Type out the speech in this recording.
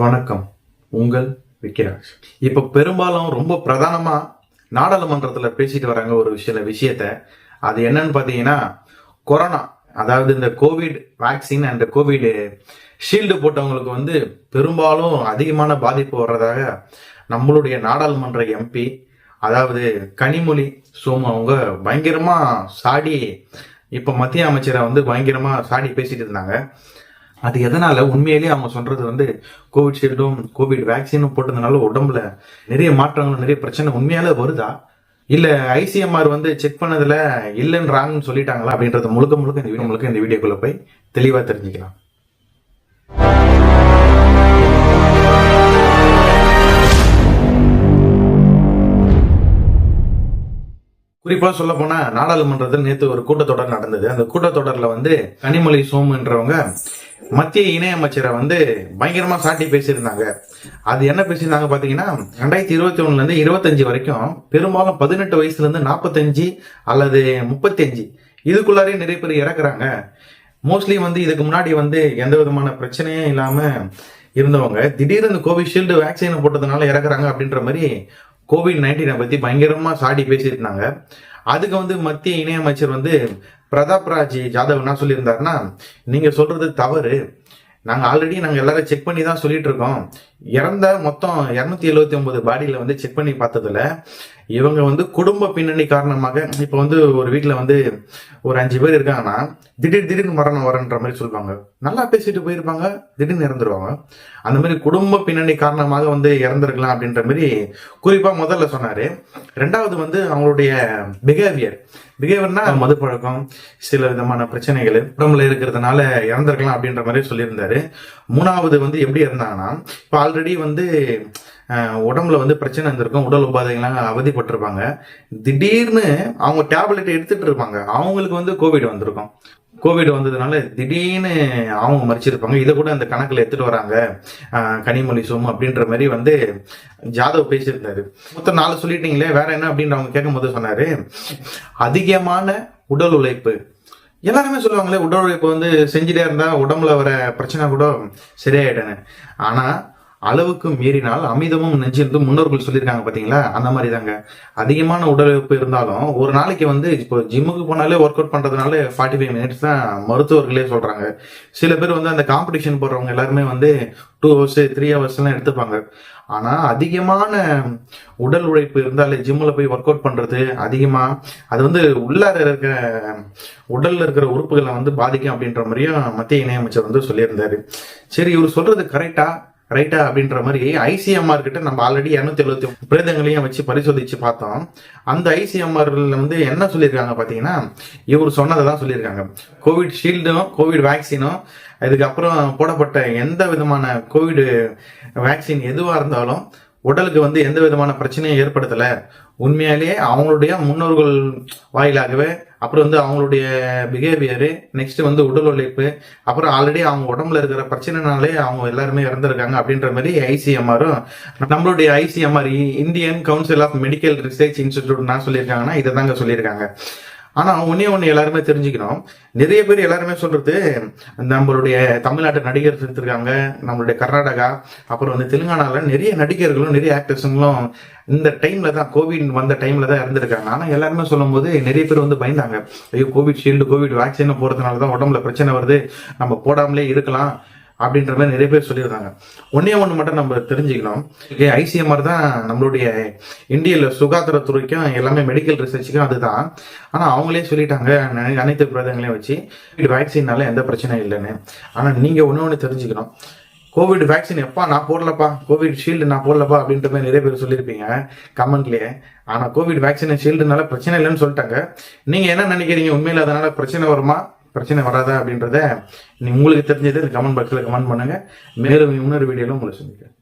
வணக்கம். உங்கள் விக்கிராஜ். இப்போ பெரும்பாலும் ரொம்ப பிரதானமாக நாடாளுமன்றத்தில் பேசிட்டு வராங்க ஒரு சில விஷயத்த. அது என்னன்னு பார்த்தீங்கன்னா கொரோனா. அதாவது இந்த Covid vaccine and Covid shield போட்டவங்களுக்கு வந்து பெரும்பாலும் அதிகமான பாதிப்பு வர்றதாக நம்மளுடைய நாடாளுமன்ற எம்பி அதாவது கனிமொழி சோமு அவங்க பயங்கரமாக சாடி இப்போ மத்திய அமைச்சரை வந்து பயங்கரமாக சாடி பேசிட்டு இருந்தாங்க. அது எதனால? உண்மையிலேயே அவங்க சொல்றது வந்து கோவிஷீல்டும் கோவிட் வேக்சினும் போட்டதுனால உடம்புல நிறைய மாற்றங்கள் நிறைய பிரச்சனை உண்மையால வருதா? இல்ல ஐசிஎம்ஆர் வந்து செக் பண்ணதுல இல்லைன்றாங்கன்னு சொல்லிட்டாங்களா அப்படின்றது முழுக்க முழுக்க இந்த வீடியோ முழுக்க இந்த வீடியோக்குள்ள போய் தெளிவா தெரிஞ்சுக்கலாம். குறிப்பா சொல்ல போனா நாடாளுமன்றத்தில் நேற்று ஒரு கூட்டத்தொடர் நடந்தது. அந்த கூட்டத்தொடர்ல வந்து கனிமொழி சோமுன்றவங்க மத்திய இணையமைச்சரை வந்து பயங்கரமா சாட்டி பேசியிருந்தாங்க. அது என்ன பேசியிருந்தாங்க பாத்தீங்கன்னா ரெண்டாயிரத்தி இருபத்தி ஒண்ணுல இருந்து இருபத்தஞ்சு வரைக்கும் பெரும்பாலும் பதினெட்டு வயசுல இருந்து நாற்பத்தஞ்சு அல்லது முப்பத்தஞ்சு இதுக்குள்ளாரே நிறைய பேர் இறக்குறாங்க. மோஸ்ட்லி வந்து இதுக்கு முன்னாடி வந்து எந்த விதமான பிரச்சனையும் இல்லாம இருந்தவங்க. திடீர்னு இந்த கோவிஷீல்டு வேக்சின் போட்டதுனால இறக்குறாங்க அப்படின்ற மாதிரி கோவிட் நைன்டீனை பத்தி பயங்கரமா சாடி பேசியிருந்தாங்க. அதுக்கு வந்து மத்திய இணையமைச்சர் வந்து பிரதாப் ராஜ் ஜாதவ் என்ன சொல்லியிருந்தாருன்னா நீங்க சொல்கிறது தவறு. நாங்க ஆல்ரெடி நாங்க எல்லாரும் செக் பண்ணி தான் சொல்லிட்டு இருக்கோம். இறந்த மொத்தம் இருநூத்தி எழுவத்தி ஒன்பது பாடியில வந்து செக் பண்ணி பார்த்ததுல இவங்க வந்து குடும்ப பின்னணி காரணமாக இப்போ வந்து ஒரு வீட்டில் வந்து ஒரு அஞ்சு பேர் இருக்காங்கன்னா திடீர் திடீர்னு மரணம் வரன்ற மாதிரி சொல்லுவாங்க. நல்லா பேசிட்டு போயிருப்பாங்க திடீர்னு இறந்துருவாங்க. அந்த மாதிரி குடும்ப பின்னணி காரணமாக வந்து இறந்துருக்கலாம் அப்படின்ற மாதிரி குறிப்பா முதல்ல சொன்னாரு. ரெண்டாவது வந்து அவங்களுடைய பிஹேவியர் பிஹேவியர்னா மது பழக்கம் சில விதமான பிரச்சனைகள் உடம்புல இருக்கிறதுனால இறந்திருக்கலாம் அப்படின்ற மாதிரி சொல்லியிருந்தாரு. மூணாவது வந்து எப்படி இருந்தாங்கன்னா இப்போ ஆல்ரெடி வந்து உடம்புல வந்து பிரச்சனை இருந்திருக்கும் உடல் உபாதைகள்லாம் அவதிப்பட்டிருப்பாங்க. திடீர்னு அவங்க டேப்லெட் எடுத்துட்டு இருப்பாங்க. அவங்களுக்கு வந்து கோவிட் வந்திருக்கும். கோவிட் வந்ததுனால திடீர்னு அவங்க மறிச்சிருப்பாங்க. இதை கூட அந்த கணக்கில் எடுத்துட்டு வராங்க. கனிமொழி சோமு அப்படின்ற மாதிரி வந்து ஜாதவ் பேசியிருந்தாரு. மொத்தம் நாலு சொல்லிட்டீங்களே வேற என்ன அப்படின்ற அவங்க கேட்கும்போது சொன்னாரு அதிகமான உடல் உழைப்பு. எல்லாருமே சொல்லுவாங்களே உடல் உழைப்பு வந்து செஞ்சுட்டே இருந்தா உடம்புல வர பிரச்சனை கூட சரியாயிடுன்னு ஆனா அளவுக்கு மீறினால் அமிதமும் நெஞ்சிருந்து முன்னோர்கள் சொல்லியிருக்காங்க பார்த்தீங்களா அந்த மாதிரி தாங்க அதிகமான உடல் உழைப்பு இருந்தாலும் ஒரு நாளைக்கு வந்து இப்போ ஜிம்முக்கு போனாலே ஒர்க் அவுட் பண்ணுறதுனால ஃபார்ட்டி ஃபைவ் மினிட்ஸ் தான் மருத்துவர்களே சொல்கிறாங்க சில பேர் வந்து அந்த காம்படிஷன் போடுறவங்க எல்லாருமே வந்து டூ ஹவர்ஸ் த்ரீ ஹவர்ஸ்லாம் எடுத்துப்பாங்க. ஆனால் அதிகமான உடல் உழைப்பு இருந்தாலே ஜிம்மில் போய் ஒர்க் அவுட் பண்ணுறது அதிகமாக அது வந்து உள்ளார இருக்கிற உடலில் இருக்கிற உறுப்புகளை வந்து பாதிக்கும் அப்படின்ற மாதிரியும் மத்திய இணையமைச்சர் வந்து சொல்லியிருந்தாரு. சரி இவர் சொல்கிறது கரெக்டாக ரைட்டா அப்படின்ற மாதிரி ஐசிஎம்ஆர் கிட்ட நம்ம ஆல்ரெடி இரநூத்தி எழுபத்தி பிரேதங்களையும் வச்சு பரிசோதிச்சு பார்த்தோம். அந்த ஐசிஎம்ஆர்ல வந்து என்ன சொல்லியிருக்காங்க பார்த்தீங்கன்னா இவர் சொன்னதை தான் சொல்லியிருக்காங்க. கோவிட் ஷீல்டும் கோவிட் வேக்சினும் இதுக்கப்புறம் போடப்பட்ட எந்த விதமான கோவிட் வேக்சின் எதுவாக இருந்தாலும் உடலுக்கு வந்து எந்த விதமான பிரச்சனையும் ஏற்படுத்தலை. உண்மையாலேயே அவங்களுடைய முன்னோர்கள் வாயிலாகவே அப்புறம் வந்து அவங்களுடைய பிஹேவியரு நெக்ஸ்ட் வந்து உடல் உழைப்பு அப்புறம் ஆல்ரெடி அவங்க உடம்புல இருக்கிற பிரச்சனைனாலே அவங்க எல்லாருமே இறந்துருக்காங்க அப்படின்ற மாதிரி ஐசிஎம்ஆரும் நம்மளுடைய ICMR Indian Council of Medical Research Institute நான் சொல்லியிருக்காங்கன்னா இதை தாங்க சொல்லியிருக்காங்க. ஆனா ஒன்னே ஒன்று எல்லாருமே தெரிஞ்சுக்கணும். நிறைய பேர் எல்லாருமே சொல்றது நம்மளுடைய தமிழ்நாட்டு நடிகர் இருந்திருக்காங்க நம்மளுடைய கர்நாடகா அப்புறம் வந்து தெலுங்கானால நிறைய நடிகர்களும் நிறைய ஆக்டர்ஸுங்களும் இந்த டைம்ல தான் கோவிட் வந்த டைம்ல தான் இறந்துருக்காங்க. ஆனா எல்லாருமே சொல்லும்போது நிறைய பேர் வந்து பயந்தாங்க. ஐயோ கோவிட் ஷீல்டு கோவிட் வேக்சின் போறதுனால தான் உடம்புல பிரச்சனை வருது. நம்ம போடாமலே இருக்கலாம். அப்படின்ற மாதிரி நிறைய பேர் சொல்லியிருக்காங்க. ஒன்னே ஒன்று மட்டும் நம்ம தெரிஞ்சுக்கணும். ஐசிஎம்ஆர் தான் நம்மளுடைய இந்தியில சுகாதாரத்துறைக்கும் எல்லாமே மெடிக்கல் ரிசர்ச்சுக்கும் அதுதான். ஆனா அவங்களே சொல்லிட்டாங்க அனைத்து பிரதங்களையும் வச்சு வேக்சின்னால எந்த பிரச்சனையும் இல்லைன்னு. ஆனா நீங்க ஒண்ணு ஒன்று தெரிஞ்சுக்கணும். கோவிட் வேக்சின் எப்பா நான் போடலப்பா? கோவிட் ஷீல்டு நான் போடலப்பா? அப்படின்ற மாதிரி நிறைய பேர் சொல்லியிருப்பீங்க கமெண்ட்லேயே. ஆனா கோவிட் வேக்சின் ஷீல்டுனால பிரச்சனை இல்லைன்னு சொல்லிட்டாங்க. நீங்க என்ன நினைக்கிறீங்க? உண்மையில அதனால பிரச்சனை வருமா? பிரச்சனை வராதா அப்படின்றத நீங்கள் உங்களுக்கு தெரிஞ்சதை கமெண்ட் பாக்ஸில் கமெண்ட் பண்ணுங்கள் மேலும் இன்னொரு வீடியோவில் உங்களை சந்திக்கிறேன்.